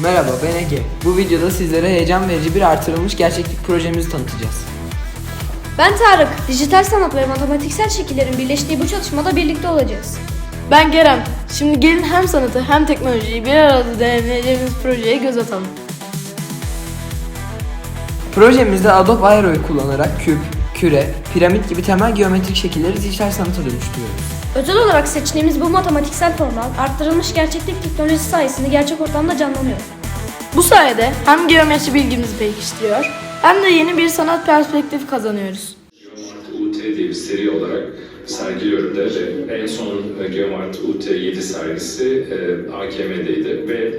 Merhaba ben Ege. Bu videoda sizlere heyecan verici bir artırılmış gerçeklik projemizi tanıtacağız. Ben Tarık. Dijital sanat ve matematiksel şekillerin birleştiği bu çalışmada birlikte olacağız. Ben Kerem. Şimdi gelin hem sanatı hem teknolojiyi bir arada deneyimleyeceğimiz projeye göz atalım. Projemizde Adobe Aero'yu kullanarak küp, küre, piramit gibi temel geometrik şekilleri dijital sanata dönüştürüyoruz. Özel olarak seçtiğimiz bu matematiksel formlar arttırılmış gerçeklik teknolojisi sayesinde gerçek ortamda canlanıyor. Bu sayede hem geometri bilgimizi pekiştiriyor hem de yeni bir sanat perspektifi kazanıyoruz. UT diye bir seri olarak sergiliyorum da ve en son e, Geomart UT 7 sergisi e, AKM'deydi ve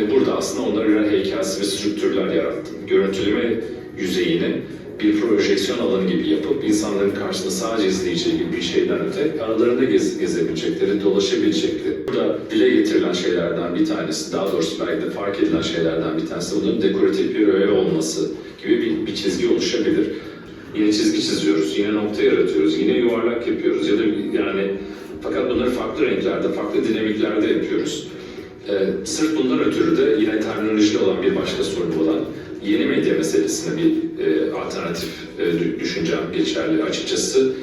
e, burada aslında onlara heykelsi ve strüktürler yarattım. Görüntüleme yüzeyini bir projeksiyon alanı gibi yapıp insanların karşısında sadece izleyeceği gibi bir şeyden öte aralarında gez, gezebilecekleri, dolaşabilecekleri. Burada dile getirilen şeylerden bir tanesi, daha doğrusu belki de fark edilen şeylerden bir tanesi bunun dekoratif bir öğe olması gibi bir, bir çizgi oluşabilir. Yine çizgi çiziyoruz, yine nokta yaratıyoruz, yine yuvarlak yapıyoruz ya da yani fakat bunları farklı renklerde, farklı dinamiklerde yapıyoruz. Ee, sırf bundan ötürü de yine terminolojide olan bir başka sorun olan yeni medya meselesine bir alternatif e, dü- düşüncem geçerli açıkçası.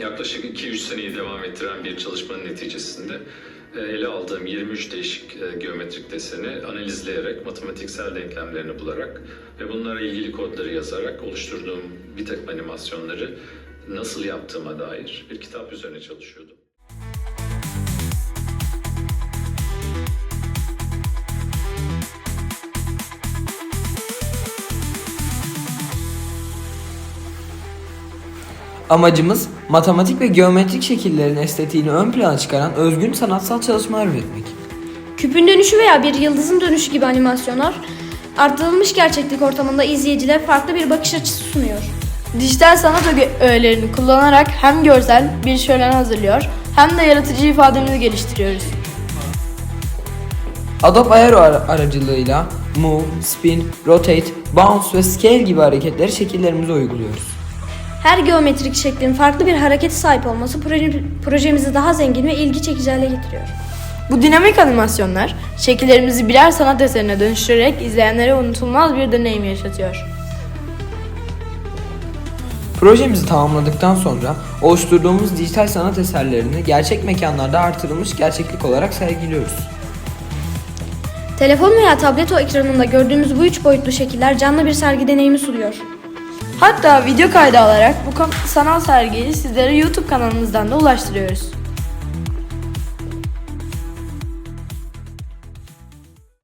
Yaklaşık 2-3 seneyi devam ettiren bir çalışmanın neticesinde e, ele aldığım 23 değişik e, geometrik deseni analizleyerek, matematiksel denklemlerini bularak ve bunlara ilgili kodları yazarak oluşturduğum bir takım animasyonları nasıl yaptığıma dair bir kitap üzerine çalışıyordum. Amacımız matematik ve geometrik şekillerin estetiğini ön plana çıkaran özgün sanatsal çalışmalar üretmek. Küpün dönüşü veya bir yıldızın dönüşü gibi animasyonlar arttırılmış gerçeklik ortamında izleyicilere farklı bir bakış açısı sunuyor. Dijital sanat öğelerini kullanarak hem görsel bir şölen hazırlıyor hem de yaratıcı ifademizi geliştiriyoruz. Adobe Aero ara- aracılığıyla move, spin, rotate, bounce ve scale gibi hareketleri şekillerimize uyguluyoruz. Her geometrik şeklin farklı bir harekete sahip olması proje- projemizi daha zengin ve ilgi çekici hale getiriyor. Bu dinamik animasyonlar şekillerimizi birer sanat eserine dönüştürerek izleyenlere unutulmaz bir deneyim yaşatıyor. Projemizi tamamladıktan sonra oluşturduğumuz dijital sanat eserlerini gerçek mekanlarda artırılmış gerçeklik olarak sergiliyoruz. Telefon veya tablet o ekranında gördüğümüz bu üç boyutlu şekiller canlı bir sergi deneyimi sunuyor. Hatta video kaydı alarak bu sanal sergiyi sizlere YouTube kanalımızdan da ulaştırıyoruz.